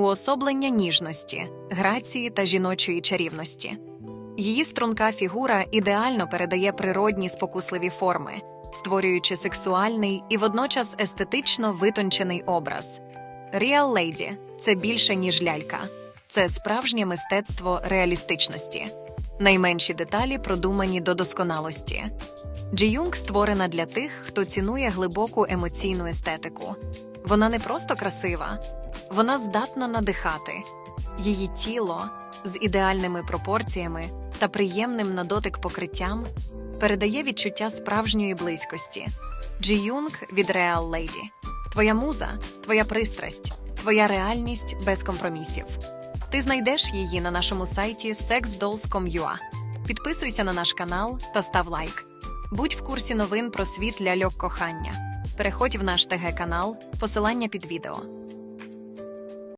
уособлення ніжності, грації та жіночої чарівності. Її струнка фігура ідеально передає природні спокусливі форми, створюючи сексуальний і водночас естетично витончений образ. Real Lady – це більше, ніж лялька, це справжнє мистецтво реалістичності. Найменші деталі продумані до досконалості. Джі-Юнг створена для тих, хто цінує глибоку емоційну естетику. Вона не просто красива, вона здатна надихати. Її тіло з ідеальними пропорціями та приємним на дотик покриттям передає відчуття справжньої близькості. Джі-Юнг від Real Lady. Твоя муза, твоя пристрасть, твоя реальність без компромісів. Ти знайдеш її на нашому сайті sexdolls.com.ua. Підписуйся на наш канал та став лайк. Будь в курсі новин про світ ляльок кохання. Переходь в наш ТГ канал, посилання під відео.